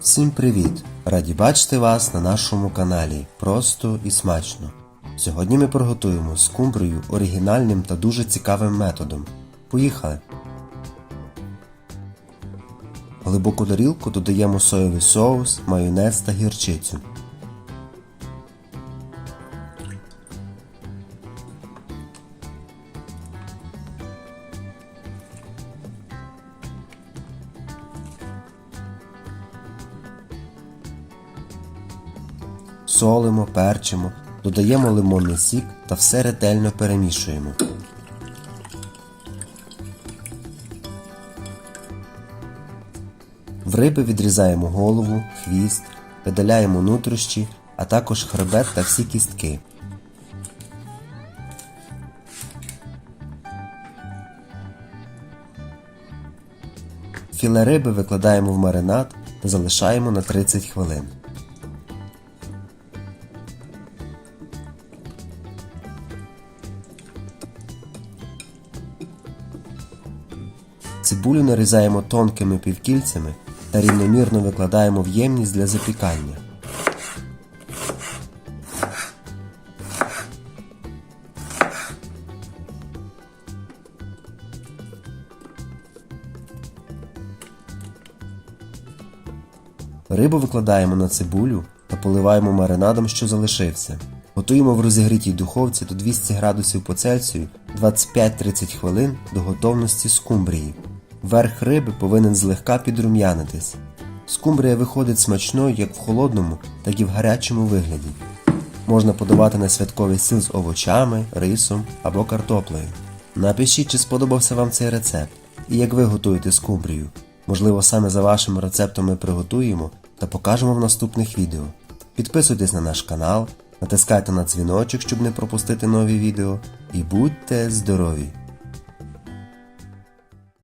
Всім привіт! Раді бачити вас на нашому каналі Просто і смачно. Сьогодні ми приготуємо скумбрію оригінальним та дуже цікавим методом. Поїхали! Глибоку тарілку додаємо соєвий соус, майонез та гірчицю. Солимо, перчимо, додаємо лимонний сік та все ретельно перемішуємо. В риби відрізаємо голову, хвіст, видаляємо нутрощі, а також хребет та всі кістки. Філе риби викладаємо в маринад та залишаємо на 30 хвилин. Цибулю нарізаємо тонкими півкільцями та рівномірно викладаємо в ємність для запікання. Рибу викладаємо на цибулю та поливаємо маринадом, що залишився. Готуємо в розігрітій духовці до 200 градусів по Цельсію 25-30 хвилин до готовності скумбрії. Верх риби повинен злегка підрум'янитись. Скумбрія виходить смачною як в холодному, так і в гарячому вигляді. Можна подавати на святковий стіл з овочами, рисом або картоплею. Напишіть, чи сподобався вам цей рецепт і як ви готуєте скумбрію. Можливо, саме за вашим рецептом ми приготуємо та покажемо в наступних відео. Підписуйтесь на наш канал, натискайте на дзвіночок, щоб не пропустити нові відео, і будьте здорові!